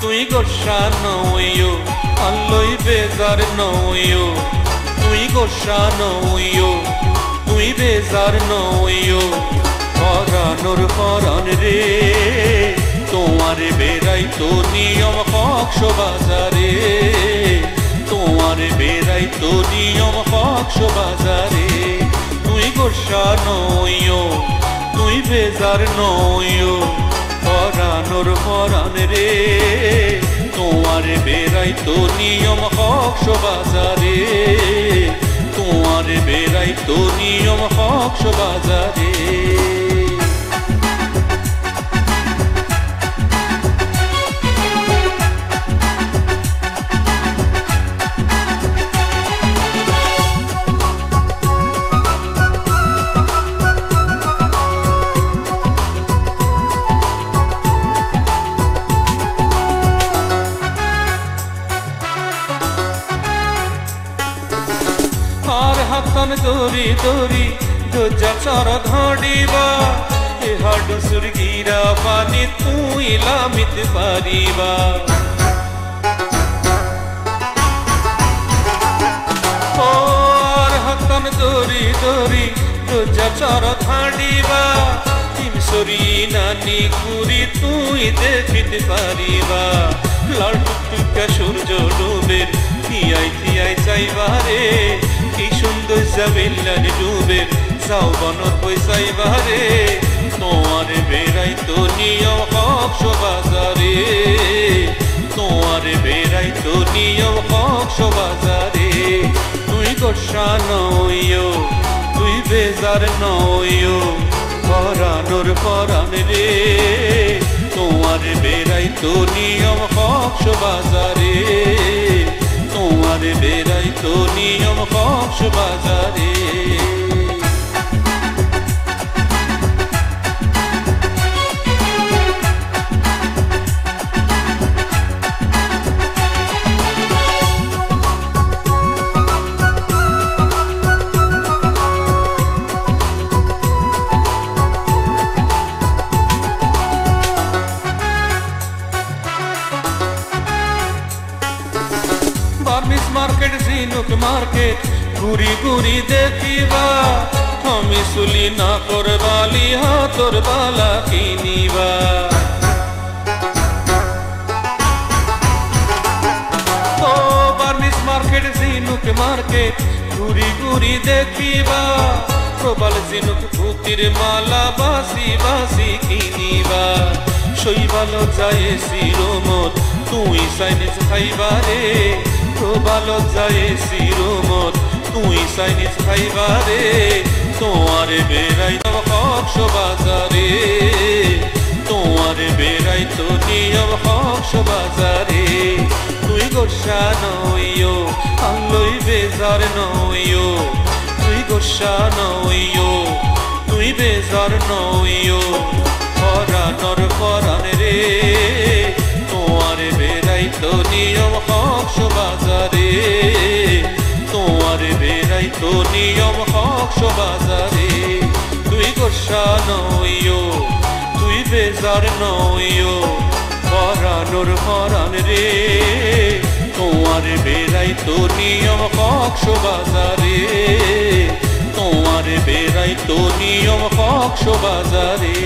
তুই গোসা নইও আল্লই বেজার নইও তুই গোসা নইও তুই বেজার নইও পরানোর পরান রে, তোমার বেড়াই তো নিয়ম কক্স বাজারে। তোমার বেড়াই তো নিয়ম কক্স বাজারে। তুই গোসা নইও তুই বেজার নইও পরানোর পরান রে। তোমার বেড়াই তো নিয়ম হক বাজারে তোমার বেড়াই তো নিয়ম হক বাজারে দৌরি দোজা চর ধডিবা এ হাডু সুরগিরা পানি লামিত পারিবা। আর হাতন দৌরি দৌরি দোজা চর ধাডিবা নানি কুরি তুই দেখিতে পারিবা। লাল সূর্য ডুবের থিয়াই চাইবারে কি সুন্দর জাবিল্লান ডুবের সাউবনত হই চাইবারে তোমার বেড়াই তো নিয়ম কক্স বাজারে তোমার বেড়াই তো নিয়ম কক্স বাজারে তুই গোসা নইও তুই বেজার নইও পরানোর পরান রে। তোমার বেড়াই তো নিয়ম কক্স বাজারে তোমার বেড়াই তো নিয়ম কক্স বাজারে বার্মিস ঝিনুক মার্কেট ঘুরি ঘুরি দেখিবা। আমি সুলি না করবালি, হাতর বালা কিনিবা। ও বার্মিস মার্কেট ঝিনুক মার্কেট ঘুরি ঘুরি দেখিবা। প্রবাল ঝিনুক পুতির মালা বাসি বাসি কিনিবা। শৈবাল যায় শিরোমত তুই সাইনিস খাইবারে প্রবাল যায় শিরোমত? তুই সাইনিস খাইবারে তোমার বেড়াই কক্স বাজারে তোমার বেড়াই তো নিয়ম কক্স বাজারে তুই গোসা নইও আল্লই বেজার নইও তুই গোসা নইও তুই বেজার নইও তো নিয়ম কক্স বাজারে তুই গোসা নইও তুই বেজার নইও পরানোর পরান রে। তোমার বেড়াই তো নিয়ম কক্স বাজারে তোমার বেড়াই তো নিয়ম কক্স বাজারে